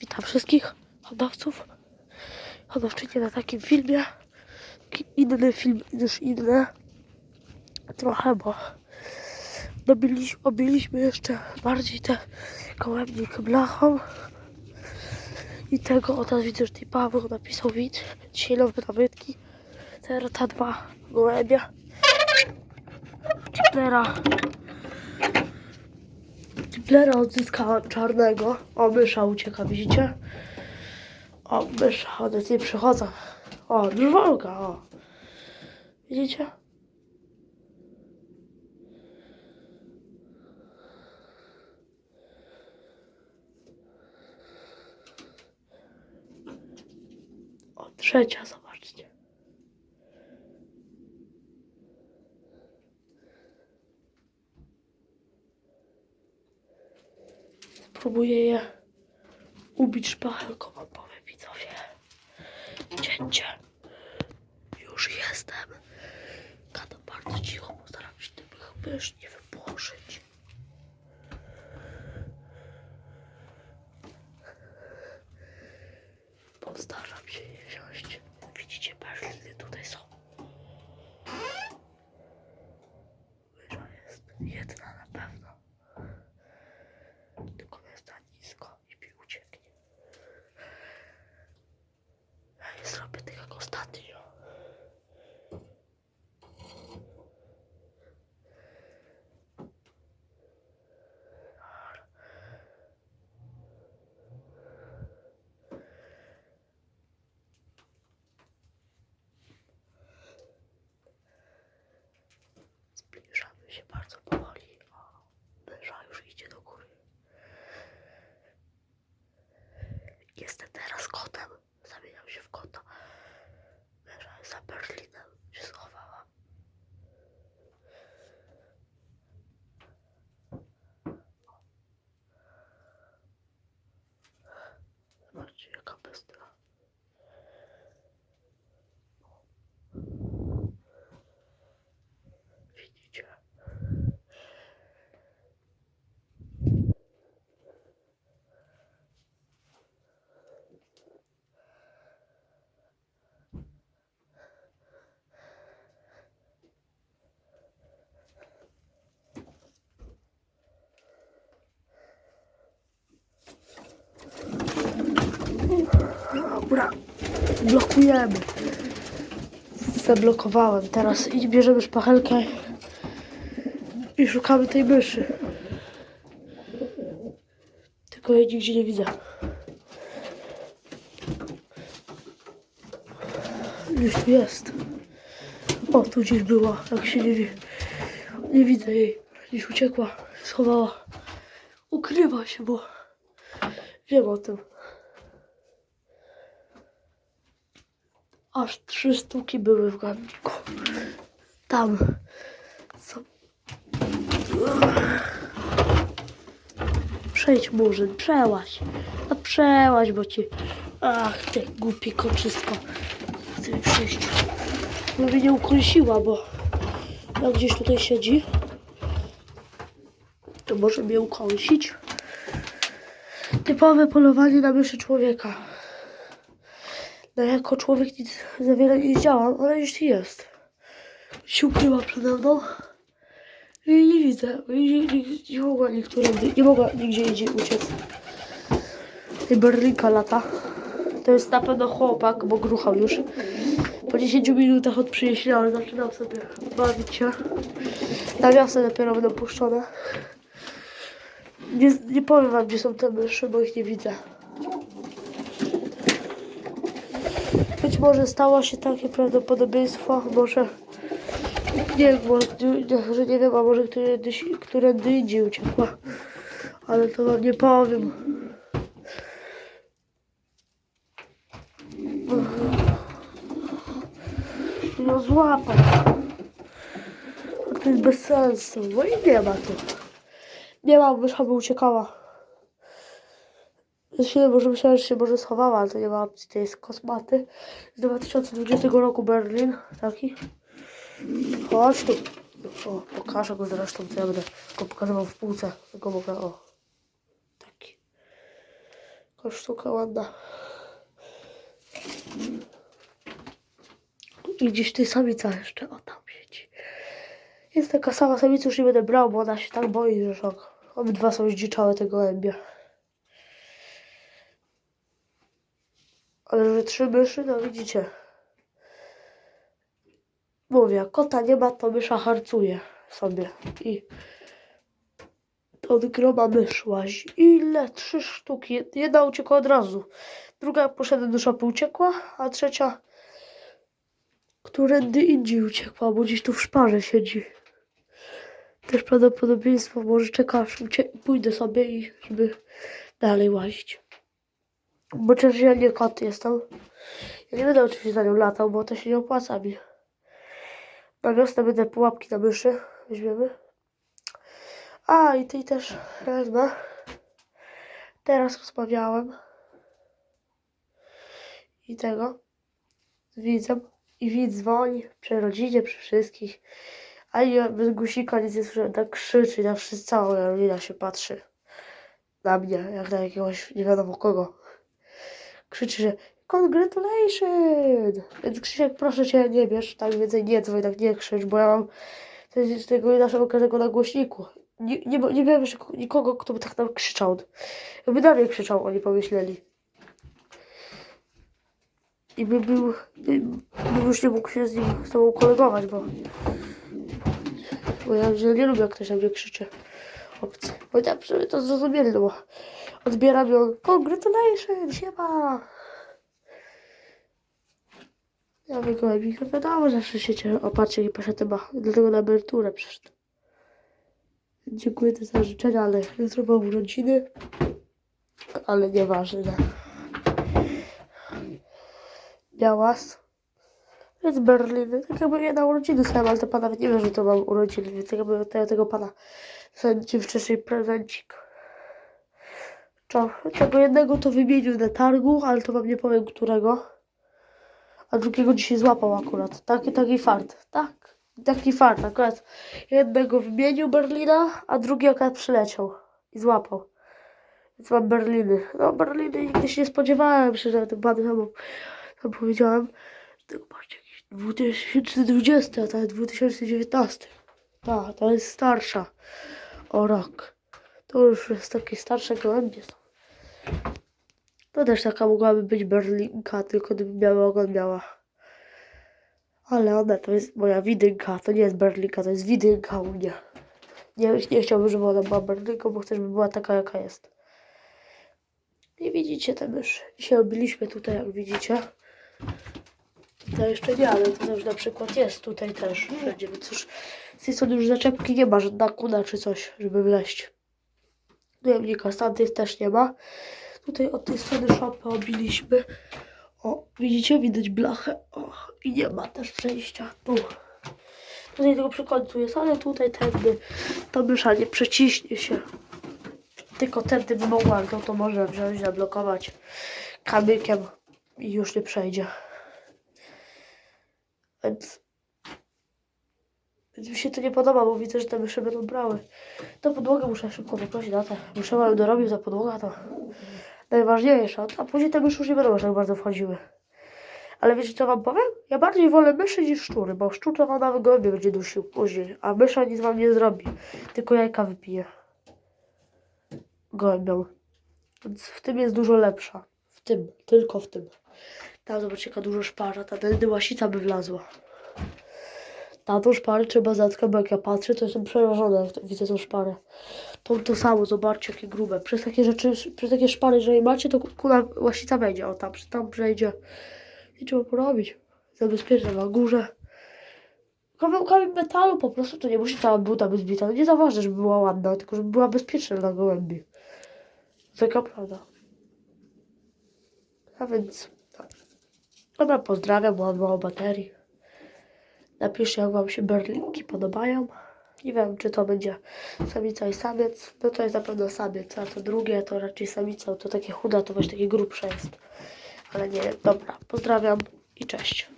Witam wszystkich hodowców, hodowczynie na takim filmie. Inny film niż inne. Trochę, bo dobiliśmy, obiliśmy jeszcze bardziej te gołębnik blachą. I tego od nas widzę, że tutaj Paweł napisał widz. Dzisiaj nowe nabytki. Certa 2 gołębia. Tiplera. Tiplera odzyskałem czarnego. O, mysza ucieka, widzicie? O, mysza, one nie przychodzą. O, drwolka, o. Widzicie? O, trzecia, zobaczcie. Spróbuję je ubić szpachelką, wam powiem widzowie. Cięcie. Już jestem. Gadam bardzo cicho, bo staram się tych mysz nie wypłoszyć. Postaram się je wziąć. Widzicie, berliny tutaj są. Mysza jest jedna na pewno. Tylko jest za nisko i mi ucieknie. Ja nie zrobię tak jak ostatnio. Zbliżamy się bardzo powoli. O, mysza już idzie do góry. Jestem teraz kotem. Zamieniam się w kota. Mysza jest za Berlinem. Się schowała. Zobaczcie jaka bestia. Widzicie? Dobra, blokujemy. Zablokowałem. Teraz idź, bierzemy szpachelkę i szukamy tej myszy. Tylko jej nigdzie nie widzę. Gdzieś tu jest. O, tu gdzieś była, jak się nie. Nie widzę jej. Gdzieś uciekła, schowała. Ukrywa się, bo wiem o tym. Aż trzy sztuki były w garnku. Tam. Przejdź murzyn, przełaź. No przełaź, bo ci... Ach, ty głupi koczysko. Chcę przejść. No mnie nie ukąsiła, bo jak gdzieś tutaj siedzi, to może mnie ukąsić. Typowe polowanie na myszy człowieka. No jako człowiek nic za wiele nie działam, ale jeśli jest. Się ukryła przede mną. I nie widzę. Nie, nie, nie mogła niektórędy, nie mogła nigdzie indziej uciec. I lata. To jest na pewno chłopak, bo gruchał już. Po 10 minutach od przyjścia, ale zaczynam sobie bawić się. Nawiasy dopiero będą puszczone. Nie, nie powiem wam, gdzie są te myszy, bo ich nie widzę. Być może stało się takie prawdopodobieństwo, może nie może, nie- wiem, a może któreś, którędy indziej uciekła. Ale to wam nie powiem. No złapać. To jest bez sensu, bo i nie ma tu. Nie ma, mysza by uciekała. Chwilę może myślałem, że się może schowała, ale to nie ma opcji. To jest kosmaty z 2020 roku Berlin. Taki. Chodź tu. O, pokażę go zresztą, co ja będę go pokazywał w półce. Tego mogę, o. Taki. Taka sztuka ładna. I gdzieś ty samica jeszcze, o tam siedzi. Jest taka sama samica, już nie będę brał, bo ona się tak boi, że szok. Obydwa są zdziczałe te gołębie. Ale że trzy myszy, no widzicie. Mówię, kota nie ma, to mysza harcuje sobie. I od groma mysz łazi. Ile? Trzy sztuki. Jed- Jedna uciekła od razu. Druga poszedłem do szopy uciekła, a trzecia którędy indziej uciekła, bo gdzieś tu w szparze siedzi. Też prawdopodobieństwo może czeka, aż ucie- pójdę sobie i żeby dalej łazić. Bo przecież ja nie kot jestem. Ja nie będę oczywiście za nią latał, bo to się nie opłaca mi. Na wiosnę będę pułapki na myszy. Weźmiemy. A, i tej też wezmę. Teraz rozmawiałem. I tego. Z widzem. I widz dzwoni przy rodzinie, przy wszystkich. A ja bez guzika nic nie słyszę. Tak krzyczy, na wszyscy, cała rodzina się patrzy. Na mnie, jak na jakiegoś nie wiadomo kogo. Krzyczy, że congratulations! Więc Krzysiek, proszę cię, nie bierz, tak więcej nie dzwoń, tak nie krzycz, bo ja mam z tego naszego każdego na głośniku. Nie, nie, nie miałem jeszcze nikogo, kto by tak tam krzyczał. Jakby na mnie krzyczał, oni pomyśleli. I by był, by, bym już nie mógł się z nim, z tobą kolegować, bo... Bo ja nie lubię, jak ktoś na mnie krzyczy. Obcy. Bo ja przynajmniej to zrozumieli, no bo odbieram ją, congratulations, siema! Ja wygołem ich, no wiadomo, zawsze się cieszę. O, patrzcie, jaki poszedł chyba, dlatego na emeryturę przyszedł. Dziękuję za życzenia, ale jutro mam urodziny. Ale nieważne. Białas. Jest Berlin. Tak jakby ja na urodziny sobie, ale to pan nawet nie wie, że to mam urodziny, więc tak jakby tego, tego pana sędzi wcześniej prezencik. Czo, tego jednego to wymienił na targu, ale to wam nie powiem którego. A drugiego dzisiaj złapał akurat. Taki, taki fart. Tak, taki fart. Akurat jednego wymienił Berlina, a drugi akurat przyleciał i złapał. Więc mam Berliny. No Berliny nigdy się nie spodziewałem, że że ten pan tam, tam powiedziałem. Tego patrzcie, jakiś 2020, a to jest 2019. Tak, to jest starsza o rok. To już jest takie starsze gołębie są. To też taka mogłaby być Berlinka, tylko gdyby miała ogon miała. Ale ona to jest moja widynka, to nie jest Berlinka, to jest widynka u mnie. Nie, nie chciałbym, żeby ona była Berlinką, bo chcę, żeby była taka, jaka jest. I widzicie te myszy. Dzisiaj obiliśmy tutaj, jak widzicie. Tutaj jeszcze nie, ale to już na przykład jest tutaj też wszędzie, więc już z tej strony już zaczepki nie ma, żadna kuna czy coś, żeby wleść. Dojemnika, z tamtej też nie ma. Tutaj od tej strony szopy obiliśmy. O, widzicie? Widać blachę. O, i nie ma też przejścia. Tu. Tutaj tylko przy końcu jest, ale tutaj tędy ta mysza nie przeciśnie się. Tylko tędy by mogła, no to można wziąć, zablokować kamykiem i już nie przejdzie. Więc... Więc mi się to nie podoba, bo widzę, że te myszy będą brały. To podłogę muszę szybko poprosić na te. Muszę mam dorobił za podłogę, to najważniejsze. A później te myszy już nie będą aż tak bardzo wchodziły. Ale wiecie co wam powiem? Ja bardziej wolę myszy niż szczury, bo szczur to wam nawet gołębie będzie dusił później, a mysza nic wam nie zrobi. Tylko jajka wypije. Gołębią. Więc w tym jest dużo lepsza. W tym, tylko w tym. Tam zobaczcie jaka dużo szparza, ta tędy łasica by wlazła. Tamtą szparę trzeba zatkać, bo jak ja patrzę, to jestem przerażona, jak widzę tą szparę. To, to samo, zobaczcie, jakie grube. Przez takie rzeczy, przez takie szpary, że je macie, to kuna łasica wejdzie. O, tam, tam przejdzie. I trzeba porobić. Zabezpieczę na górze. Kawałkami metalu po prostu, to nie musi cała buta być zbita. No nie zauważę, żeby była ładna, tylko żeby była bezpieczna dla gołębi. Taka prawda. A więc, tak. Dobra, pozdrawiam, mało baterii. Napiszcie, jak Wam się berlinki podobają. Nie wiem, czy to będzie samica i samiec. No to jest na pewno samiec, a to drugie to raczej samica. To takie chuda, to właśnie takie grubsze jest. Ale nie. Dobra, pozdrawiam i cześć.